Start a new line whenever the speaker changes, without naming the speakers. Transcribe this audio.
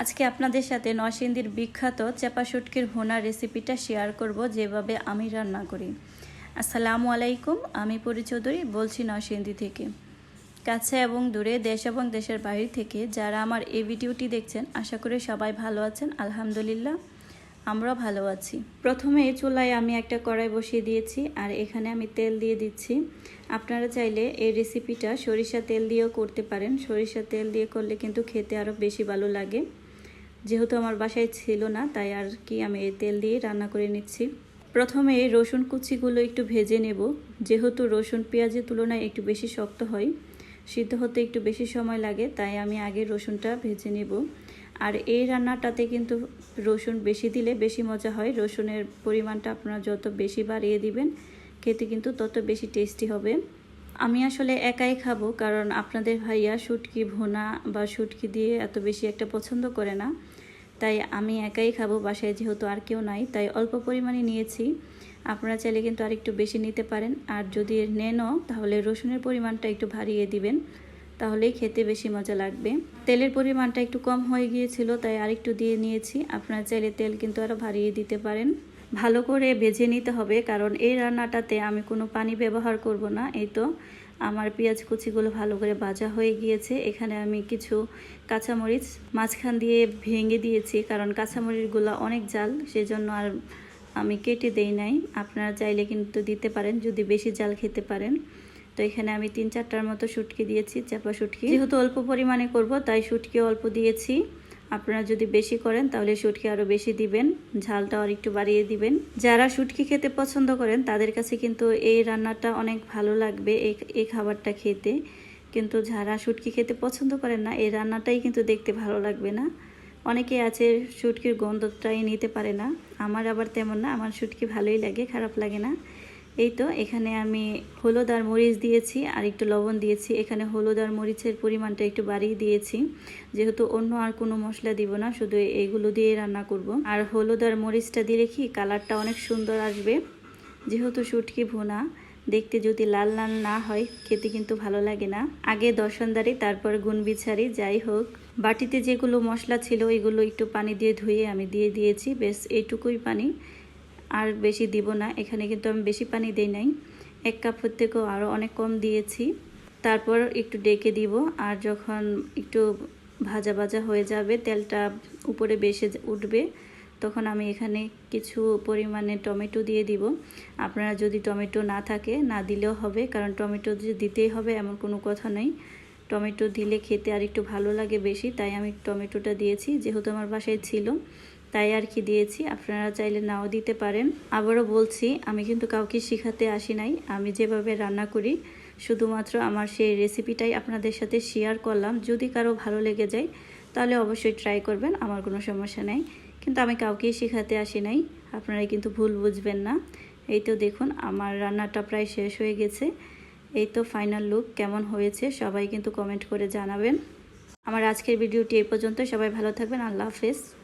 আজকে আপনাদের সাথে নরসিংদীর বিখ্যাত চেপা শুটকির ভোনার রেসিপিটা শেয়ার করব যেভাবে আমি রান্না করি। আসসালামু আলাইকুম, আমি পরি চৌধুরী, বলছি নরসিংদী থেকে। কাছে এবং দূরে দেশ এবং দেশের বাইরে থেকে যারা আমার এই ভিডিওটি দেখছেন, আশা করি সবাই ভালো আছেন, আলহামদুলিল্লাহ, আমরাও ভালো আছি। প্রথমে চুলায় আমি একটা কড়াই বসিয়ে দিয়েছি আর এখানে আমি তেল দিয়ে দিচ্ছি। আপনারা চাইলে এই রেসিপিটা সরিষা তেল দিয়েও করতে পারেন। সরিষা তেল দিয়ে করলে কিন্তু খেতে আরও বেশি ভালো লাগে। যেহেতু আমার বাসায় ছিল না, তাই আর কি আমি এই তেল দিয়ে রান্না করে নিচ্ছি। প্রথমে রসুন কুচিগুলো একটু ভেজে নেব। যেহেতু রসুন পেঁয়াজের তুলনায় একটু বেশি শক্ত হয়, সিদ্ধ হতে একটু বেশি সময় লাগে, তাই আমি আগে রসুনটা ভেজে নেব। আর এই রান্নাটাতে কিন্তু রসুন বেশি দিলে বেশি মজা হয়। রসুনের পরিমাণটা আপনারা যত বেশি বাড়িয়ে দিবেন, খেতে কিন্তু তত বেশি টেস্টি হবে। আমি আসলে একাই খাব, কারণ আপনাদের ভাইয়া শুটকি, ভোনা বা শুটকি দিয়ে এত বেশি একটা পছন্দ করে না। তাই আমি একাই খাব, বাসায় যেহেতু আর কেউ নাই, তাই অল্প পরিমাণে নিয়েছি। আপনারা চাইলে কিন্তু আর একটু বেশি নিতে পারেন। আর যদি নেনও, তাহলে রসুনের পরিমাণটা একটু ভারিয়ে দিবেন, তাহলেই খেতে বেশি মজা লাগবে। তেলের পরিমাণটা একটু কম হয়ে গিয়েছিল, তাই আরেকটু দিয়ে নিয়েছি। আপনারা চাইলে তেল কিন্তু আরও ভারিয়ে দিতে পারেন। ভালো করে ভেজে নিতে হবে, কারণ এই রান্নাটাতে আমি কোনো পানি ব্যবহার করব না। এই তো আমার পেঁয়াজ কুচিগুলো ভালো করে ভাজা হয়ে গিয়েছে। এখানে আমি কিছু কাঁচামরিচ মাঝখান দিয়ে ভেঙে দিয়েছি, কারণ কাঁচামরিচগুলো অনেক জাল, সেজন্য আর আমি কেটে দেই নাই। আপনারা চাইলে কিন্তু দিতে পারেন, যদি বেশি জাল খেতে পারেন। তো এখানে আমি তিন চারটার মতো শুটকি দিয়েছি, চাপা শুটকি। যেহেতু অল্প পরিমাণে করব, তাই শুটকি অল্প দিয়েছি। আপনারা যদি বেশি করেন, তাহলে শুটকি আরও বেশি দিবেন, ঝালটা আর একটু বাড়িয়ে দিবেন। যারা শুটকি খেতে পছন্দ করেন, তাদের কাছে কিন্তু এই রান্নাটা অনেক ভালো লাগবে, এই এই খাবারটা খেতে। কিন্তু যারা শুটকি খেতে পছন্দ করেন না, এই রান্নাটাই কিন্তু দেখতে ভালো লাগবে না। অনেকে আছে, শুটকির গন্ধটাই নিতে পারে না। আমার আবার তেমন না, আমার শুটকি ভালোই লাগে, খারাপ লাগে না। এই তো, এখানে আমি হলুদ আর মরিচ দিয়েছি আর একটু লবণ দিয়েছি। এখানে হলুদ আর মরিচের পরিমাণটা একটু বাড়িয়ে দিয়েছি। যেহেতু অন্য আর কোনো মশলা দিব না, শুধু এইগুলো দিয়ে রান্না করব। আর হলুদ আর মরিচটা দিলে কি কালারটা অনেক সুন্দর আসবে। যেহেতু শুটকি ভুনা, দেখতে যদি লাল লাল না হয়, খেতে কিন্তু ভালো লাগে না। আগে দর্শনদারি তারপর গুণ বিচারি যাই হোক। বাটিতে যেগুলো মশলা ছিল, এগুলো একটু পানি দিয়ে ধুয়ে আমি দিয়ে দিয়েছি। বেশ, এইটুকুই পানি। আর বেশি দিব না। এখানে কিন্তু আমি বেশি পানি দিই নাই। এক কাপের থেকেও আরও অনেক কম দিয়েছি। তারপর একটু ডেকে দিব আর যখন একটু ভাজা ভাজা হয়ে যাবে, তেলটা উপরে বেশি উঠবে, তখন আমি এখানে কিছু পরিমাণে টমেটো দিয়ে দিব। আপনারা যদি টমেটো না থাকে, না দিলেও হবে, কারণ টমেটো যে দিতেই হবে এমন কোনো কথা নেই। টমেটো দিলে খেতে আর একটু ভালো লাগে বেশি, তাই আমি টমেটোটা দিয়েছি। যেহেতু আমার বাসায় ছিল তাই আর কি দিয়েছি। আপনারা চাইলে নাও দিতে পারেন। আবারও বলছি, আমি কিন্তু কাউকে শেখাতে আসি নাই। আমি যেভাবে রান্না করি, শুধুমাত্র আমার সেই রেসিপিটাই আপনাদের সাথে শেয়ার করলাম। যদি কারও ভালো লেগে যায়, তাহলে অবশ্যই ট্রাই করবেন, আমার কোনো সমস্যা নেই। কিন্তু আমি কাউকেই শেখাতে আসি নাই। আপনারা কিন্তু ভুল বুঝবেন না। এই তো দেখুন, আমার রান্নাটা প্রায় শেষ হয়ে গেছে। এই তো ফাইনাল লুক কেমন হয়েছে, সবাই কিন্তু কমেন্ট করে জানাবেন। আমার আজকের ভিডিওটি এই পর্যন্ত। সবাই ভালো থাকবেন। আল্লাহ হাফেজ।